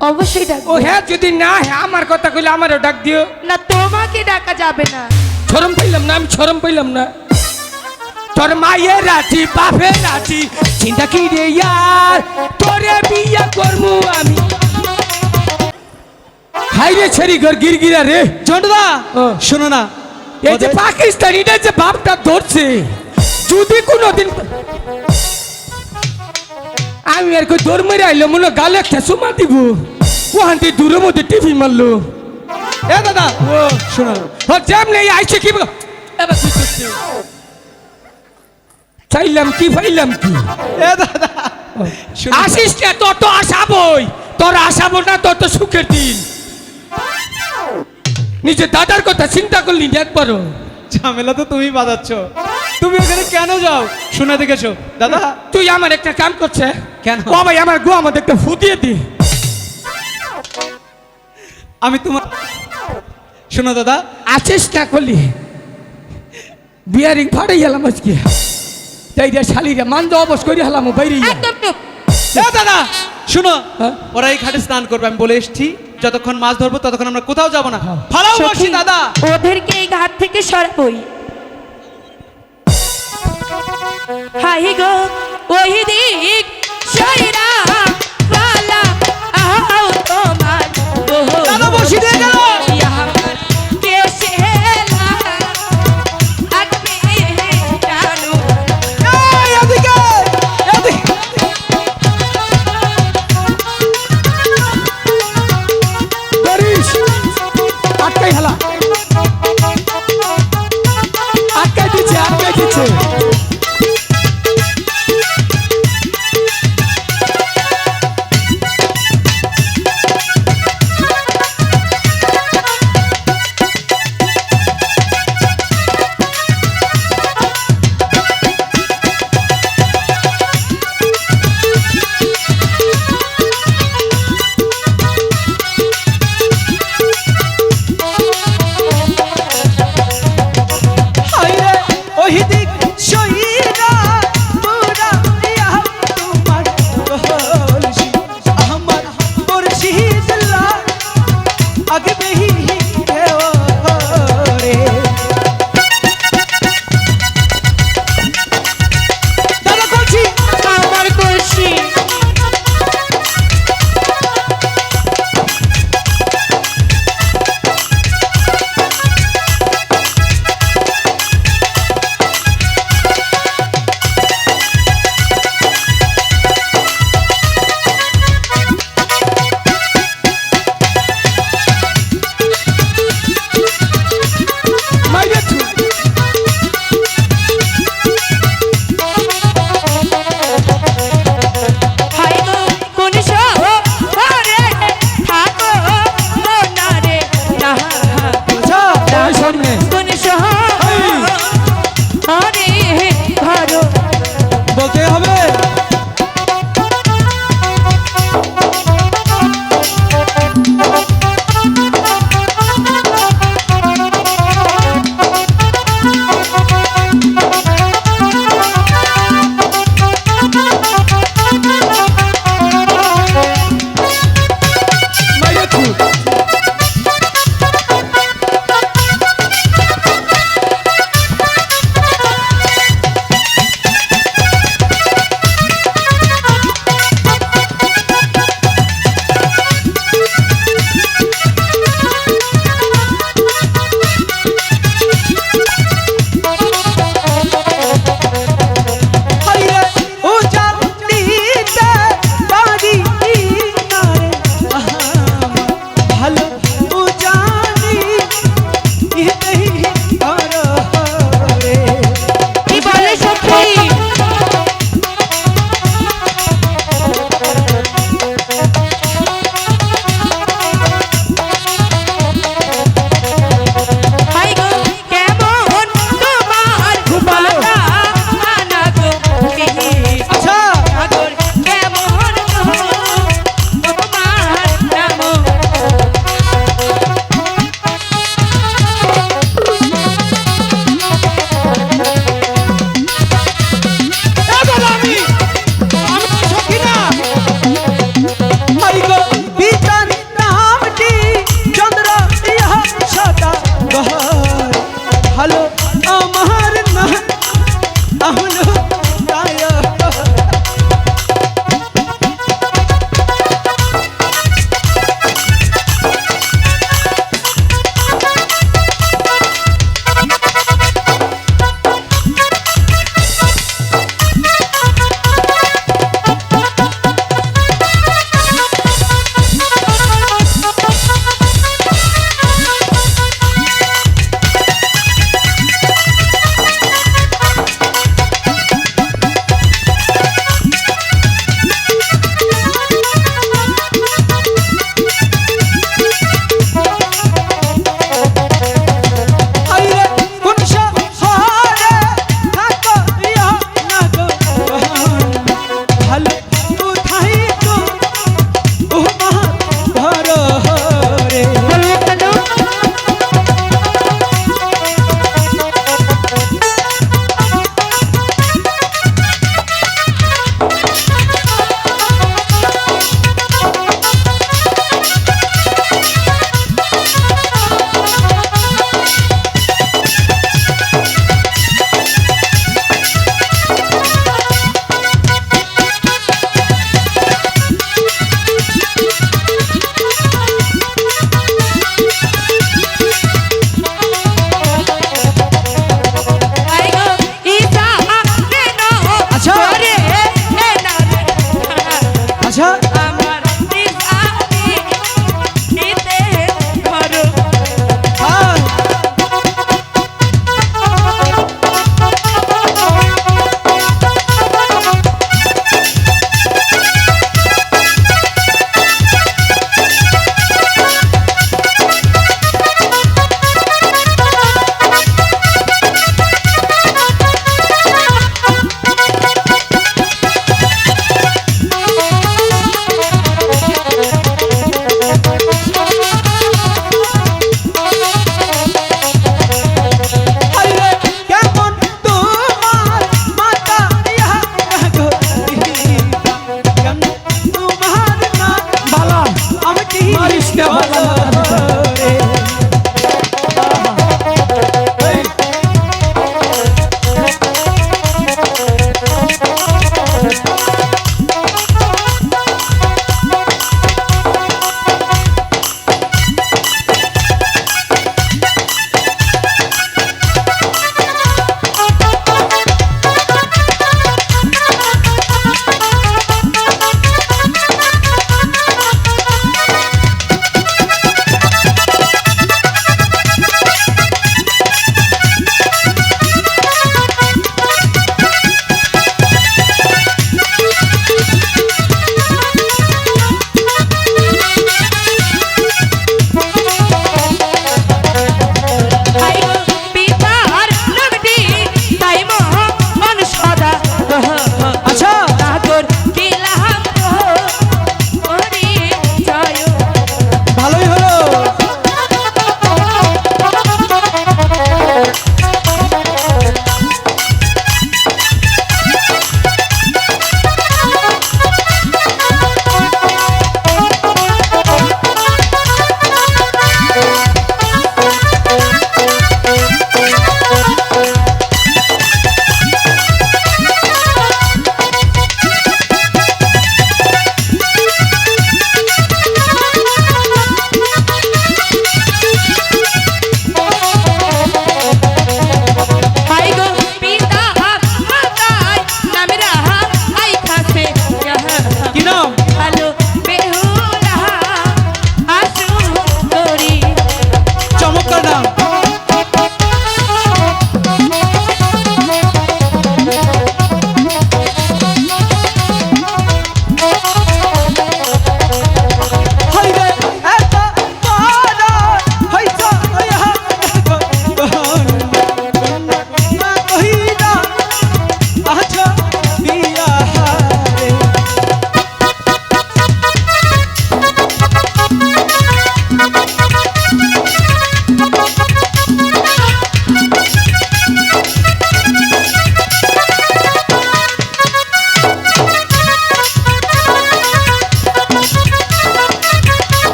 অবশ্যই ও হ্যাঁ যদি না হ্যাঁ আমার কথা কইলে আমারও ডাক দিও। না তোমাকে ডাকা যাবে না। ছরম পাইলাম না আমি ছরম পাইলাম না। তোর মায়ের রাতি বাপের রাতি চিন্তা কি রে ইয়ার? তোরে বিয়া করমু আমি। হাই রে ছেড়ি ঘর গিরগিরা রে। ও। শোনো না এই যে পাকিস্তানিটা যে বাপটা ধরছে যদি কোনোদিন আমি আর কই দৌড় মেরে আইলো মনে গালে একটা সুমা দিব। ওহান্তি দূরের মধ্যে টিভি মারলো। এ দাদা ও শোনো ও যেমনি আইছে কি এবার করছে? চাইলাম কি পাইলাম কি? এ দাদা শোনো। আসিস কে? তোর তো আসাবই তোর আসাবো না তোর তো সুখের দিন। নিজের দাদার কথা চিন্তা করলি না একবারও। ঝামেলা তো তুমি বাজাচ্ছ তুমি ওখানে কেন যাও? শোনা দেখেছ। দাদা। তুই আমার একটা কাম করছে। কেন? ও ভাই আমার গো আমাদের একটা ফুটিয়ে দি। আমি তোমার শোনো দাদা। আছিস না করলি বিয়ারিং ফাটাই গেলাম আজকে। তাই রে শালিরে মান্দ অবস করে হলাম বাইরে। দাদা শোনো হ্যাঁ? ওরা এই ঘাটে স্নান করবে আমি বলে এসছি। যতক্ষণ মাছ ধরবো ততক্ষণ আমরা কোথাও যাব না। হ্যাঁ। ফালাও বসি দাদা। ওদেরকে এই ঘাট থেকে সরাবই। হাই গো ওই দিক সইরা পালা আহ তোমার বহু দাদা বসি দিয়ে গেল।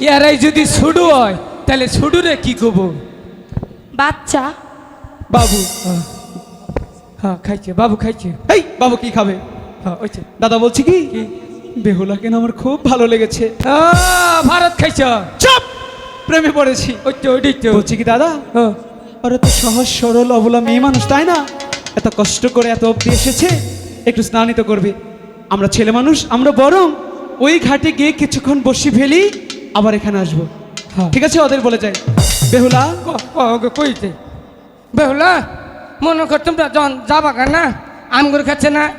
এরাই যদি ছুডু হয় তাহলে ছুডুরে কি করব? বাচ্চা। বাবু। হ্যাঁ খাইছে। বাবু খাইছে। এই বাবু কি খাবে? হ্যাঁ ওইছে দাদা বলছি কি? কি? বেহুলাকে না আমার খুব ভালো লেগেছে। আহ, ভারত খাইছ। চপ! প্রেমে পড়েছি। ওই তো ওইটাই তো। বলছি কি দাদা? হ্যাঁ। আর এত সহজ সরল অবলা মেয়ে মানুষ তাই না? এত কষ্ট করে এত অব্দি এসেছে একটু স্নানিত করবে। আমরা ছেলে মানুষ আমরা বরং ওই ঘাটে গিয়ে কিছুক্ষণ বসি ফেলি আবার এখানে আসব। হ্যাঁ। ঠিক আছে ওদের বলে যাই। বেহুলা? ক- ক- ক- কইতে বেহুলা মনে কর তোমরা যখন যাবা কেন? না আমগুর খাচ্ছে না।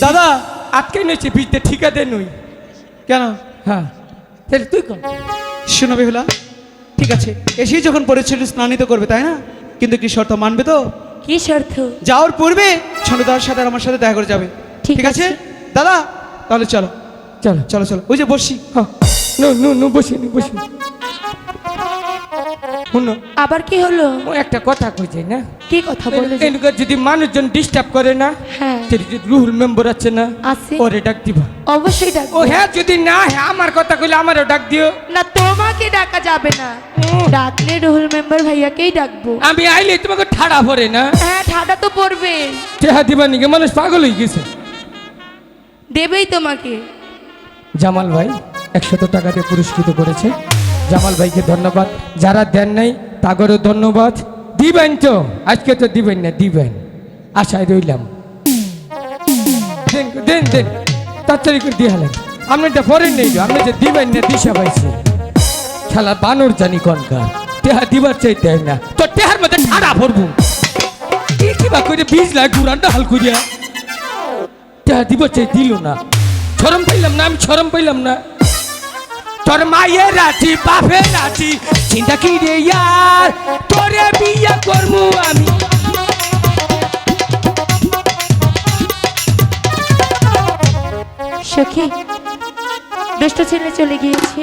দাদা! আজকে নিয়েছি বিদ্যে ঠিকাতে নই। কেন? হ্যাঁ তাহলে তুই কর। শোনো বেহুলা ঠিক আছে এসেই যখন পরিচয় স্নানিত করবে তাই না? কিন্তু কি শর্ত মানবে তো? কি শর্ত? যাওয়ার পূর্বে ছন্দদার সাথে আর আমার সাথে দেখা করে যাবে। ঠিক ঠিক আছে? আছে। দাদা তাহলে চলো। চলো। চলো চলো। ওই যে বসি। হ্যাঁ। নো নো নো বসি নো বসি শুনো। আবার কি হলো? ও একটা কথা কইছে না? কি কথা বলে? এনকে যদি মানুষজন ডিস্টার্ব করে না হ্যাঁ। তাহলে যে রুহুল মেম্বার আছে না আছে। ওরে ডাক দিবা। অবশ্যই ডাক ও হ্যাঁ যদি না হ্যাঁ আমার কথা কইলে আমারও ডাক দিও। না তোমাকে ডাকা যাবে না। ডাকলে রুহুল মেম্বার ভাইয়াকেই ডাকবো। আমি আইলে তোমাকে ঠাড়া পড়ে না। হ্যাঁ ঠাডা তো পড়বে টেহা দিবা নিকে মানুষ পাগল হয়ে গেছে। দেবেই তোমাকে। জামাল ভাই একশত দিয়ে পুরস্কৃত করেছে। জামাল ভাইকে ধন্যবাদ। যারা দেন নাই, তাগরও ধন্যবাদ। দিবেন তো। আজকে তো দিবেন না, দিবেন। আশায় রইলাম। দেন দেন তাড়াতাড়ি করে দিয়ে হলেন। আপনি তো পরেন নেই আপনি যে দিবেন না, দিশা পাইছে। খেলা বানর জানি কনকার টেহা দিবার চাইতে হয় না। তো টেহার মধ্যে ঠাড়া ভরবো। কি কিবা করে বীজ লাগে গুড়ানটা হাল করিয়া টেহা দিব চাই দিল না। চরম পাইলাম না, আমি চরম পাইলাম না। তোর মায়ের রাতি বাপের রাতি চিন্তা কি রে ইয়ার? তোরে বিয়া করব আমি। সখী, দুষ্ট ছেলে চলে গিয়েছে।